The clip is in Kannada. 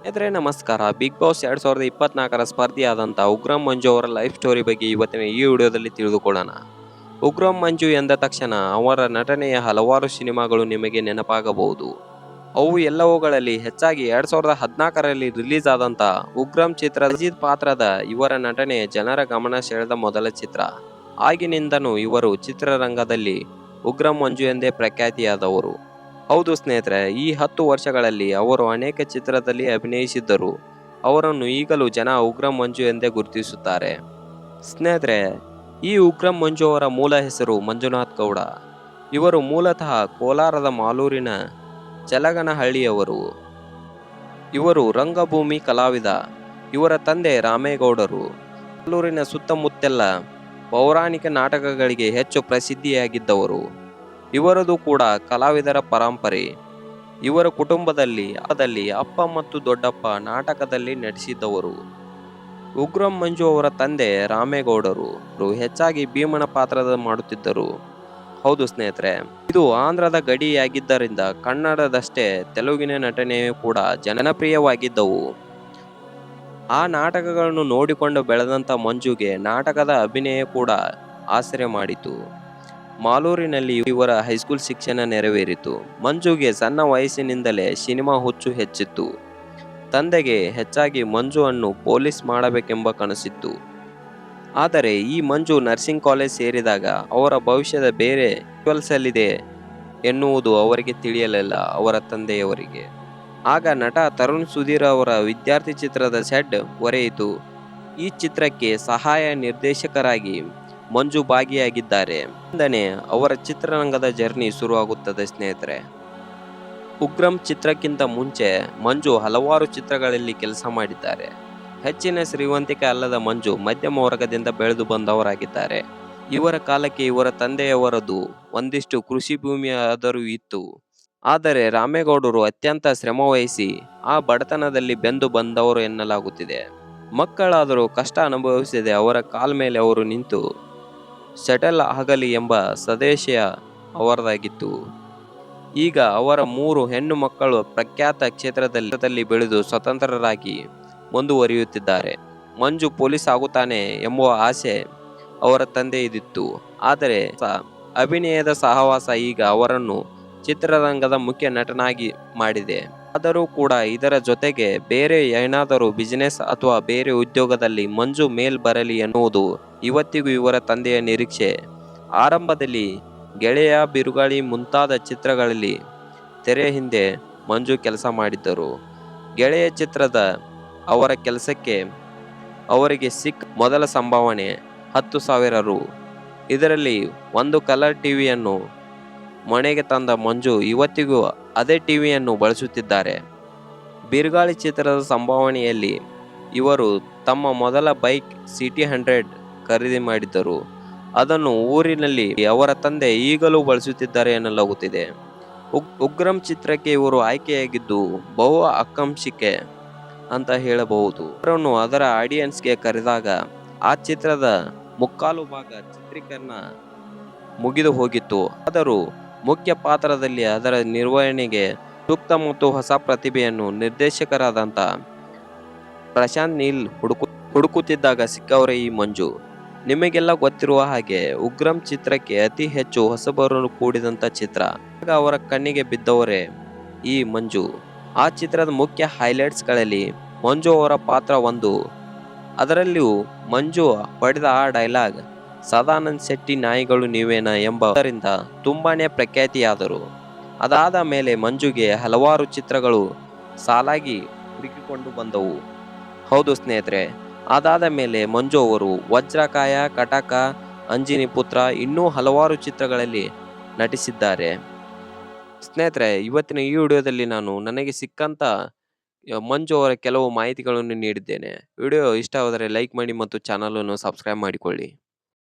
ಸ್ನೇಹಿತರೆ, ನಮಸ್ಕಾರ. ಬಿಗ್ ಬಾಸ್ ಎರಡ್ ಸಾವಿರದ ಇಪ್ಪತ್ನಾಲ್ಕರ ಸ್ಪರ್ಧಿಯಾದಂಥ ಉಗ್ರಂ ಮಂಜು ಅವರ ಲೈಫ್ ಸ್ಟೋರಿ ಬಗ್ಗೆ ಇವತ್ತಿನ ಈ ವಿಡಿಯೋದಲ್ಲಿ ತಿಳಿದುಕೊಳ್ಳೋಣ. ಉಗ್ರಂ ಮಂಜು ಎಂದ ತಕ್ಷಣ ಅವರ ನಟನೆಯ ಹಲವಾರು ಸಿನಿಮಾಗಳು ನಿಮಗೆ ನೆನಪಾಗಬಹುದು. ಅವು ಎಲ್ಲವುಗಳಲ್ಲಿ ಹೆಚ್ಚಾಗಿ ಎರಡ್ ಸಾವಿರದ ಹದಿನಾಲ್ಕರಲ್ಲಿ ರಿಲೀಸ್ ಆದಂಥ ಉಗ್ರಂ ಚಿತ್ರ ಅಜಿತ್ ಪಾತ್ರದ ಇವರ ನಟನೆ ಜನರ ಗಮನ ಸೆಳೆದ ಮೊದಲ ಚಿತ್ರ. ಆಗಿನಿಂದನೂ ಇವರು ಚಿತ್ರರಂಗದಲ್ಲಿ ಉಗ್ರಂ ಮಂಜು ಎಂದೇ ಪ್ರಖ್ಯಾತಿಯಾದವರು. ಹೌದು ಸ್ನೇಹಿತರೆ, ಈ ಹತ್ತು ವರ್ಷಗಳಲ್ಲಿ ಅವರು ಅನೇಕ ಚಿತ್ರದಲ್ಲಿ ಅಭಿನಯಿಸಿದ್ದರು. ಅವರನ್ನು ಈಗಲೂ ಜನ ಉಗ್ರ ಮಂಜು ಎಂದೇ ಗುರುತಿಸುತ್ತಾರೆ. ಸ್ನೇಹಿತರೆ, ಈ ಉಗ್ರ ಮಂಜು ಅವರ ಮೂಲ ಹೆಸರು ಮಂಜುನಾಥ್ ಗೌಡ. ಇವರು ಮೂಲತಃ ಕೋಲಾರದ ಮಾಲೂರಿನ ಚಲಗನಹಳ್ಳಿಯವರು. ಇವರು ರಂಗಭೂಮಿ ಕಲಾವಿದ. ಇವರ ತಂದೆ ರಾಮೇಗೌಡರು. ಮಾಲೂರಿನ ಸುತ್ತಮುತ್ತೆಲ್ಲ ಪೌರಾಣಿಕ ನಾಟಕಗಳಿಗೆ ಹೆಚ್ಚು ಪ್ರಸಿದ್ಧಿಯಾಗಿದ್ದವರು. ಇವರದು ಕೂಡ ಕಲಾವಿದರ ಪರಂಪರೆ. ಇವರ ಕುಟುಂಬದಲ್ಲಿ ಅದಲ್ಲಿ ಅಪ್ಪ ಮತ್ತು ದೊಡ್ಡಪ್ಪ ನಾಟಕದಲ್ಲಿ ನಟಿಸಿದ್ದವರು. ಉಗ್ರಂ ಮಂಜು ಅವರ ತಂದೆ ರಾಮೇಗೌಡರು ಹೆಚ್ಚಾಗಿ ಭೀಮನ ಪಾತ್ರದ ಮಾಡುತ್ತಿದ್ದರು. ಹೌದು ಸ್ನೇಹಿತರೆ, ಇದು ಆಂಧ್ರದ ಗಡಿಯಾಗಿದ್ದರಿಂದ ಕನ್ನಡದಷ್ಟೇ ತೆಲುಗಿನ ನಟನೆಯೂ ಕೂಡ ಜನಪ್ರಿಯವಾಗಿದ್ದವು. ಆ ನಾಟಕಗಳನ್ನು ನೋಡಿಕೊಂಡು ಬೆಳೆದಂಥ ಮಂಜುಗೆ ನಾಟಕದ ಅಭಿನಯ ಕೂಡ ಆಸರೆ ಮಾಡಿತು. ಮಾಲೂರಿನಲ್ಲಿ ಇವರ ಹೈಸ್ಕೂಲ್ ಶಿಕ್ಷಣ ನೆರವೇರಿತು. ಮಂಜುಗೆ ಸಣ್ಣ ವಯಸ್ಸಿನಿಂದಲೇ ಸಿನಿಮಾ ಹುಚ್ಚು ಹೆಚ್ಚಿತ್ತು. ತಂದೆಗೆ ಹೆಚ್ಚಾಗಿ ಮಂಜು ಅನ್ನು ಪೊಲೀಸ್ ಮಾಡಬೇಕೆಂಬ ಕನಸಿತ್ತು. ಆದರೆ ಈ ಮಂಜು ನರ್ಸಿಂಗ್ ಕಾಲೇಜ್ ಸೇರಿದಾಗ ಅವರ ಭವಿಷ್ಯದ ಬೇರೆ ಟ್ವೆಲ್ಸಲ್ಲಿದೆ ಎನ್ನುವುದು ಅವರಿಗೆ ತಿಳಿಯಲಿಲ್ಲ ಅವರ ತಂದೆಯವರಿಗೆ. ಆಗ ನಟ ತರುಣ್ ಸುಧೀರ್ ಅವರ ವಿದ್ಯಾರ್ಥಿ ಚಿತ್ರದ ಸೆಡ್ ಒರೆಯಿತು. ಈ ಚಿತ್ರಕ್ಕೆ ಸಹಾಯ ನಿರ್ದೇಶಕರಾಗಿ ಮಂಜು ಭಾಗಿಯಾಗಿದ್ದಾರೆ. ಅವರ ಚಿತ್ರರಂಗದ ಜರ್ನಿ ಶುರುವಾಗುತ್ತದೆ ಸ್ನೇಹಿತರೆ. ಉಗ್ರಂ ಚಿತ್ರಕ್ಕಿಂತ ಮುಂಚೆ ಮಂಜು ಹಲವಾರು ಚಿತ್ರಗಳಲ್ಲಿ ಕೆಲಸ ಮಾಡಿದ್ದಾರೆ. ಹೆಚ್ಚಿನ ಶ್ರೀವಂತಿಕೆ ಅಲ್ಲದ ಮಂಜು ಮಧ್ಯಮ ವರ್ಗದಿಂದ ಬೆಳೆದು ಬಂದವರಾಗಿದ್ದಾರೆ. ಇವರ ಕಾಲಕ್ಕೆ ಇವರ ತಂದೆಯವರದು ಒಂದಿಷ್ಟು ಕೃಷಿ ಭೂಮಿಯಾದರೂ ಇತ್ತು. ಆದರೆ ರಾಮೇಗೌಡರು ಅತ್ಯಂತ ಶ್ರಮವಹಿಸಿ ಆ ಬಡತನದಲ್ಲಿ ಬೆಂದು ಬಂದವರು ಎನ್ನಲಾಗುತ್ತಿದೆ. ಮಕ್ಕಳಾದರೂ ಕಷ್ಟ ಅನುಭವಿಸದೆ ಅವರ ಕಾಲ್ ಮೇಲೆ ಅವರು ನಿಂತು ಸೆಟಲ್ ಆಗಲಿ ಎಂಬ ಸದೇಶಯ ಅವರದಾಗಿತ್ತು. ಈಗ ಅವರ ಮೂರು ಹೆಣ್ಣು ಮಕ್ಕಳು ಪ್ರಖ್ಯಾತ ಕ್ಷೇತ್ರದಲ್ಲಿ ಬೆಳೆದು ಸ್ವತಂತ್ರರಾಗಿ ಮುಂದುವರಿಯುತ್ತಿದ್ದಾರೆ. ಮಂಜು ಪೊಲೀಸ್ ಆಗುತ್ತಾನೆ ಎಂಬುವ ಆಸೆ ಅವರ ತಂದೆ ಇದಿತ್ತು ಆದರೆ ಅಭಿನಯದ ಸಹವಾಸ ಈಗ ಅವರನ್ನು ಚಿತ್ರರಂಗದ ಮುಖ್ಯ ನಟನಾಗಿ ಮಾಡಿದೆ. ಆದರೂ ಕೂಡ ಇದರ ಜೊತೆಗೆ ಬೇರೆ ಏನಾದರೂ ಬಿಸಿನೆಸ್ ಅಥವಾ ಬೇರೆ ಉದ್ಯೋಗದಲ್ಲಿ ಮಂಜು ಮೇಲ್ ಬರಲಿ ಎನ್ನುವುದು ಇವತ್ತಿಗೂ ಇವರ ತಂದೆಯ ನಿರೀಕ್ಷೆ. ಆರಂಭದಲ್ಲಿ ಗೆಳೆಯ ಬಿರುಗಾಳಿ ಮುಂತಾದ ಚಿತ್ರಗಳಲ್ಲಿ ತೆರೆ ಹಿಂದೆ ಮಂಜು ಕೆಲಸ ಮಾಡಿದ್ದರು. ಗೆಳೆಯ ಚಿತ್ರದ ಅವರ ಕೆಲಸಕ್ಕೆ ಅವರಿಗೆ ಸಿಕ್ ಮೊದಲ ಸಂಭಾವನೆ ಹತ್ತು ಸಾವಿರ ರು. ಇದರಲ್ಲಿ ಒಂದು ಕಲರ್ ಟಿವಿಯನ್ನು ಮನೆಗೆ ತಂದ ಮಂಜು ಇವತ್ತಿಗೂ ಅದೇ ಟಿವಿಯನ್ನು ಬಳಸುತ್ತಿದ್ದಾರೆ. ಬಿರುಗಾಳಿ ಚಿತ್ರದ ಸಂಭಾವನೆಯಲ್ಲಿ ಇವರು ತಮ್ಮ ಮೊದಲ ಬೈಕ್ ಸಿಟಿ ಹಂಡ್ರೆಡ್ ಖರೀದಿ ಮಾಡಿದ್ದರು. ಅದನ್ನು ಊರಿನಲ್ಲಿ ಅವರ ತಂದೆ ಈಗಲೂ ಬಳಸುತ್ತಿದ್ದಾರೆ ಎನ್ನಲಾಗುತ್ತಿದೆ. ಉಗ್ರಂ ಚಿತ್ರಕ್ಕೆ ಇವರು ಆಯ್ಕೆಯಾಗಿದ್ದು ಬಹು ಆಕಾಂಕ್ಷಿಕೆ ಅಂತ ಹೇಳಬಹುದು. ಅವರನ್ನು ಅದರ ಆಡಿಯನ್ಸ್ಗೆ ಕರೆದಾಗ ಆ ಚಿತ್ರದ ಮುಕ್ಕಾಲು ಭಾಗ ಚಿತ್ರೀಕರಣ ಮುಗಿದು ಹೋಗಿತ್ತು. ಆದರೂ ಮುಖ್ಯ ಪಾತ್ರದಲ್ಲಿ ಅದರ ನಿರ್ವಹಣೆಗೆ ಸೂಕ್ತ ಮತ್ತು ಹೊಸ ಪ್ರತಿಭೆಯನ್ನು ನಿರ್ದೇಶಕರಾದಂಥ ಪ್ರಶಾಂತ್ ನೀಲ್ ಹುಡುಕು, ಹುಡುಕುತ್ತಿದ್ದಾಗ ಸಿಕ್ಕವರೇ ಈ ಮಂಜು. ನಿಮಗೆಲ್ಲ ಗೊತ್ತಿರುವ ಹಾಗೆ ಉಗ್ರಂ ಚಿತ್ರಕ್ಕೆ ಅತಿ ಹೆಚ್ಚು ಹೊಸಬರನ್ನು ಕೂಡಿದಂಥ ಚಿತ್ರ. ಆಗ ಅವರ ಕಣ್ಣಿಗೆ ಬಿದ್ದವರೇ ಈ ಮಂಜು. ಆ ಚಿತ್ರದ ಮುಖ್ಯ ಹೈಲೈಟ್ಸ್ಗಳಲ್ಲಿ ಮಂಜು ಅವರ ಪಾತ್ರ ಒಂದು. ಅದರಲ್ಲಿಯೂ ಮಂಜು ಪಡೆದ ಆ ಡೈಲಾಗ್ ಸದಾನಂದ್ ಶೆಟ್ಟಿ ನಾಯಿಗಳು ನೀವೇನಾ ಎಂಬುದರಿಂದ ತುಂಬಾನೇ ಪ್ರಖ್ಯಾತಿಯಾದರು. ಅದಾದ ಮೇಲೆ ಮಂಜುಗೆ ಹಲವಾರು ಚಿತ್ರಗಳು ಸಾಲಾಗಿ ಹುಡುಕಿಕೊಂಡು ಬಂದವು. ಹೌದು ಸ್ನೇಹಿತರೆ, ಅದಾದ ಮೇಲೆ ಮಂಜು ಅವರು ವಜ್ರಕಾಯ, ಕಟಕ, ಅಂಜಿನಿ ಪುತ್ರ ಇನ್ನೂ ಹಲವಾರು ಚಿತ್ರಗಳಲ್ಲಿ ನಟಿಸಿದ್ದಾರೆ. ಸ್ನೇಹಿತರೆ, ಇವತ್ತಿನ ಈ ವಿಡಿಯೋದಲ್ಲಿ ನಾನು ನನಗೆ ಸಿಕ್ಕಂತ ಮಂಜು ಅವರ ಕೆಲವು ಮಾಹಿತಿಗಳನ್ನು ನೀಡಿದ್ದೇನೆ. ವಿಡಿಯೋ ಇಷ್ಟವಾದರೆ ಲೈಕ್ ಮಾಡಿ ಮತ್ತು ಚಾನಲನ್ನು ಸಬ್ಸ್ಕ್ರೈಬ್ ಮಾಡಿಕೊಳ್ಳಿ.